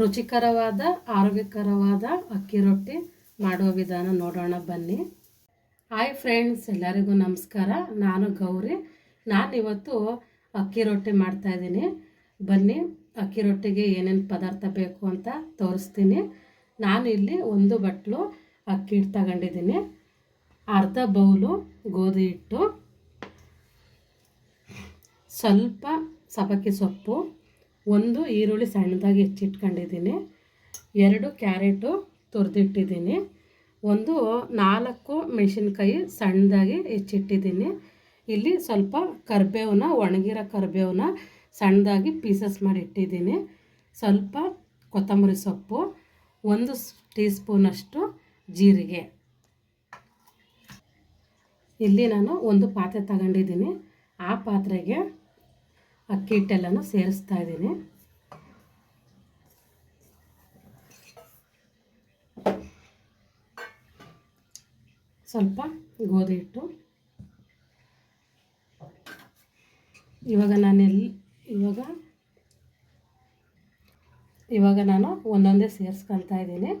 ರುಚಿಕರವಾದ, ಆರೋಗ್ಯಕರವಾದ ಅಕ್ಕಿ ರೊಟ್ಟಿ ಮಾಡುವ ವಿಧಾನ ನೋಡೋಣ ಬನ್ನಿ. ಹಾಯ್ ಫ್ರೆಂಡ್ಸ್, ಎಲ್ಲರಿಗೂ ನಮಸ್ಕಾರ. ನಾನು ಗೌರಿ. ನಾನು ಇವತ್ತು ಅಕ್ಕಿ ರೊಟ್ಟಿ ಮಾಡ್ತಾಯಿದ್ದೀನಿ ಬನ್ನಿ, ಅಕ್ಕಿ ರೊಟ್ಟಿಗೆ ಏನೇನು ಪದಾರ್ಥ ಬೇಕು ಅಂತ ತೋರಿಸ್ತೀನಿ. ನಾನು ಇಲ್ಲಿ ಒಂದು ಬಟ್ಲು ಅಕ್ಕಿ ಹಿಟ್ಟು ತಗೊಂಡಿದ್ದೀನಿ. ಅರ್ಧ ಬೌಲು ಗೋಧಿ ಹಿಟ್ಟು, ಸ್ವಲ್ಪ ಸಬಕ್ಕಿ ಸೊಪ್ಪು ಒಂದು ಈರುಳ್ಳಿ ಸಣ್ಣದಾಗಿ ಹೆಚ್ಚಿಟ್ಕೊಂಡಿದ್ದೀನಿ. ಎರಡು ಕ್ಯಾರೆಟು ತುರಿದಿಟ್ಟಿದ್ದೀನಿ. ಒಂದು ನಾಲ್ಕು ಮೆಣಸಿನ್ಕಾಯಿ ಸಣ್ಣದಾಗಿ ಹೆಚ್ಚಿಟ್ಟಿದ್ದೀನಿ. ಇಲ್ಲಿ ಸ್ವಲ್ಪ ಕರಿಬೇವನ್ನ ಒಣಗಿರೋ ಕರಿಬೇವನ್ನ ಸಣ್ಣದಾಗಿ ಪೀಸಸ್ ಮಾಡಿ ಇಟ್ಟಿದ್ದೀನಿ. ಸ್ವಲ್ಪ ಕೊತ್ತಂಬರಿ ಸೊಪ್ಪು, ಒಂದು ಟೀ ಸ್ಪೂನಷ್ಟು ಜೀರಿಗೆ. ಇಲ್ಲಿ ನಾನು ಒಂದು ಪಾತ್ರೆ ತಗೊಂಡಿದ್ದೀನಿ. ಆ ಪಾತ್ರೆಗೆ ಅಕ್ಕಿ ಹಿಟ್ಟೆಲ್ಲನೂ ಸೇರಿಸ್ತಾ ಇದ್ದೀನಿ. ಸ್ವಲ್ಪ ಗೋಧಿ ಹಿಟ್ಟು. ಇವಾಗ ನಾನೆಲ್ಲಿ ಇವಾಗ ಇವಾಗ ನಾನು ಒಂದೊಂದೇ ಸೇರಿಸ್ಕೊತಾ ಇದ್ದೀನಿ.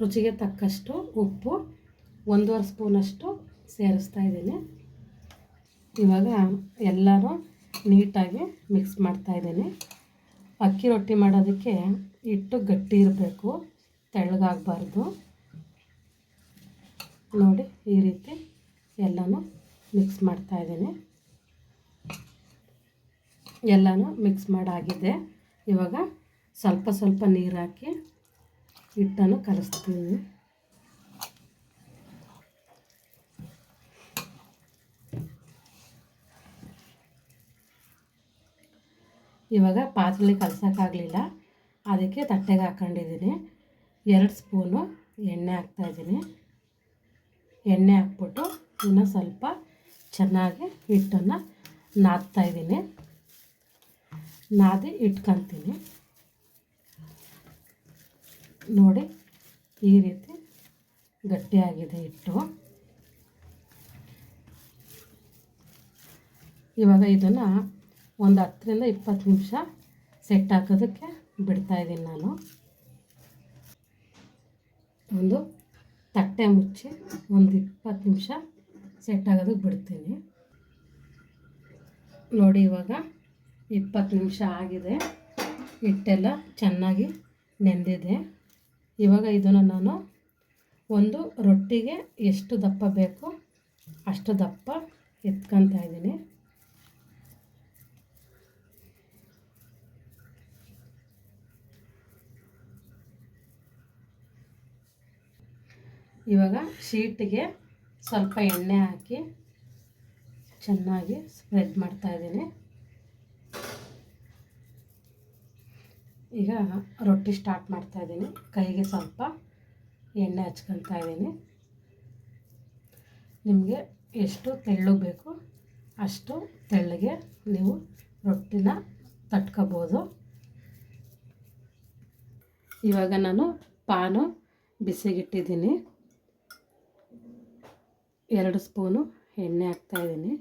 ರುಚಿಗೆ ತಕ್ಕಷ್ಟು ಉಪ್ಪು, ಒಂದೂವರೆ ಸ್ಪೂನಷ್ಟು ಸೇರಿಸ್ತಾ ಇದ್ದೀನಿ. ಇವಾಗ ಎಲ್ಲರೂ ನೀಟಾಗಿ ಮಿಕ್ಸ್ ಮಾಡ್ತಾ ಇದ್ದೀನಿ. ಅಕ್ಕಿ ರೊಟ್ಟಿ ಮಾಡೋದಕ್ಕೆ ಹಿಟ್ಟು ಗಟ್ಟಿ ಇರಬೇಕು, ತೆಳ್ಳಗಾಗಬಾರ್ದು. ನೋಡಿ, ಈ ರೀತಿ ಎಲ್ಲನೂ ಮಿಕ್ಸ್ ಮಾಡ್ತಾ ಇದ್ದೀನಿ. ಎಲ್ಲನೂ ಮಿಕ್ಸ್ ಮಾಡಾಗಿದೆ. ಇವಾಗ ಸ್ವಲ್ಪ ಸ್ವಲ್ಪ ನೀರು ಹಾಕಿ ಹಿಟ್ಟನ್ನು ಕಲಿಸ್ತೀನಿ. ಇವಾಗ ಪಾತ್ರೆಲಿ ಕಲಸೋಕ್ಕಾಗಲಿಲ್ಲ. ಅದಕ್ಕೆ ತಟ್ಟೆಗೆ ಹಾಕ್ಕೊಂಡಿದ್ದೀನಿ ಎರಡು ಸ್ಪೂನು ಎಣ್ಣೆ ಹಾಕ್ತಾಯಿದ್ದೀನಿ ಎಣ್ಣೆ ಹಾಕ್ಬಿಟ್ಟು ಇನ್ನೂ ಸ್ವಲ್ಪ ಚೆನ್ನಾಗಿ ಹಿಟ್ಟನ್ನು ನಾದ್ತಾಯಿದ್ದೀನಿ ನಾದಿ ಇಟ್ಕೊತೀನಿ. ನೋಡಿ ಈ ರೀತಿ ಗಟ್ಟಿಯಾಗಿದೆ ಹಿಟ್ಟು. ಇವಾಗ ಇದನ್ನು ಒಂದು ಹತ್ತರಿಂದ ಇಪ್ಪತ್ತು ನಿಮಿಷ ಸೆಟ್ ಹಾಕೋದಕ್ಕೆ ಬಿಡ್ತಾಯಿದ್ದೀನಿ ನಾನು. ಒಂದು ತಟ್ಟೆ ಮುಚ್ಚಿ ಒಂದು ಇಪ್ಪತ್ತು ನಿಮಿಷ ಸೆಟ್ ಆಗೋದಕ್ಕೆ ಬಿಡ್ತೀನಿ. ನೋಡಿ ಇವಾಗ ಇಪ್ಪತ್ತು ನಿಮಿಷ ಆಗಿದೆ. ಹಿಟ್ಟೆಲ್ಲ ಚೆನ್ನಾಗಿ ನೆಂದಿದೆ. ಇವಾಗ ಇದನ್ನು ನಾನು ಒಂದು ರೊಟ್ಟಿಗೆ ಎಷ್ಟು ದಪ್ಪ ಬೇಕು ಅಷ್ಟು ದಪ್ಪ ಎತ್ಕೊತಾ ಇದ್ದೀನಿ. ಇವಾಗ ಶೀಟಿಗೆ ಸ್ವಲ್ಪ ಎಣ್ಣೆ ಹಾಕಿ ಚೆನ್ನಾಗಿ ಸ್ಪ್ರೆಡ್ ಮಾಡ್ತಾಯಿದ್ದೀನಿ ಈಗ ರೊಟ್ಟಿ ಸ್ಟಾರ್ಟ್ ಮಾಡ್ತಾ ಇದ್ದೀನಿ. ಕೈಗೆ ಸ್ವಲ್ಪ ಎಣ್ಣೆ ಹಚ್ಕೊತಾ ಇದ್ದೀನಿ. ನಿಮಗೆ ಎಷ್ಟು ತೆಳ್ಳು ಬೇಕು ಅಷ್ಟು ತೆಳ್ಳಗೆ ನೀವು ರೊಟ್ಟಿನ ತಟ್ಕೋಬೋದು. ಇವಾಗ ನಾನು ಪಾನು ಬಿಸಿಗಿಟ್ಟಿದ್ದೀನಿ. ಎರಡು ಸ್ಪೂನು ಎಣ್ಣೆ ಹಾಕ್ತಾಯಿದ್ದೀನಿ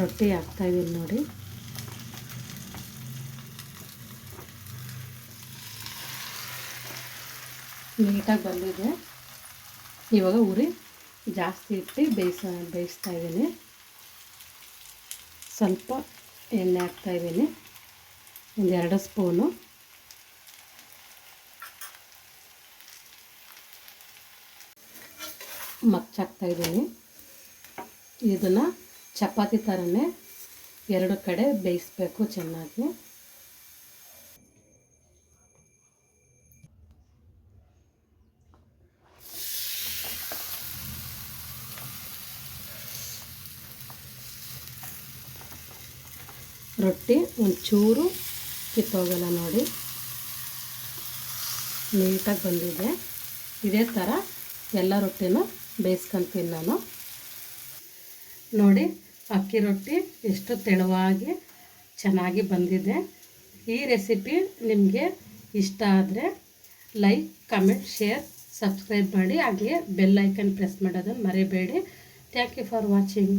ರೊಟ್ಟಿ ಹಾಕ್ತಾಯಿದ್ದೀನಿ ನೋಡಿ. ನೀಟಾಗಿ ಬಂದಿದೆ. ಇವಾಗ ಉರಿ ಜಾಸ್ತಿ ಇಟ್ಟು ಬೇಯಿಸ, ಬೇಯಿಸ್ತಾ ಇದ್ದೀನಿ. ಸ್ವಲ್ಪ ಎಣ್ಣೆ ಹಾಕ್ತಾಯಿದ್ದೀನಿ ಒಂದೆರಡು ಸ್ಪೂನು. ಮಚ್ಚಾಕ್ತಾಯಿದ್ದೀನಿ ಇದನ್ನು ಚಪಾತಿ ಥರನೇ ಎರಡು ಕಡೆ ಬೇಯಿಸ್ಬೇಕು ಚೆನ್ನಾಗಿ. ರೊಟ್ಟಿ ಒಂಚೂರು ಕಿತ್ತೋಗಲ್ಲ ನೋಡಿ. ನೀಟಾಗಿ ಬಂದಿದೆ. ಇದೇ ಥರ ಎಲ್ಲ ರೊಟ್ಟಿನೂ ಬೇಯಿಸ್ಕೊಂತೀನಿ ನಾನು. ನೋಡಿ ಅಕ್ಕಿ ರೊಟ್ಟಿ ಎಷ್ಟು ತೆಳುವಾಗಿ ಚೆನ್ನಾಗಿ ಬಂದಿದೆ. ಈ ರೆಸಿಪಿ ನಿಮಗೆ ಇಷ್ಟ ಆದರೆ ಲೈಕ್ ಕಮೆಂಟ್ ಶೇರ್ ಸಬ್ಸ್ಕ್ರೈಬ್ ಮಾಡಿ ಹಾಗೆ ಬೆಲ್ ಐಕನ್ ಪ್ರೆಸ್ ಮಾಡೋದನ್ನು ಮರಿಬೇಡಿ. Thank you for watching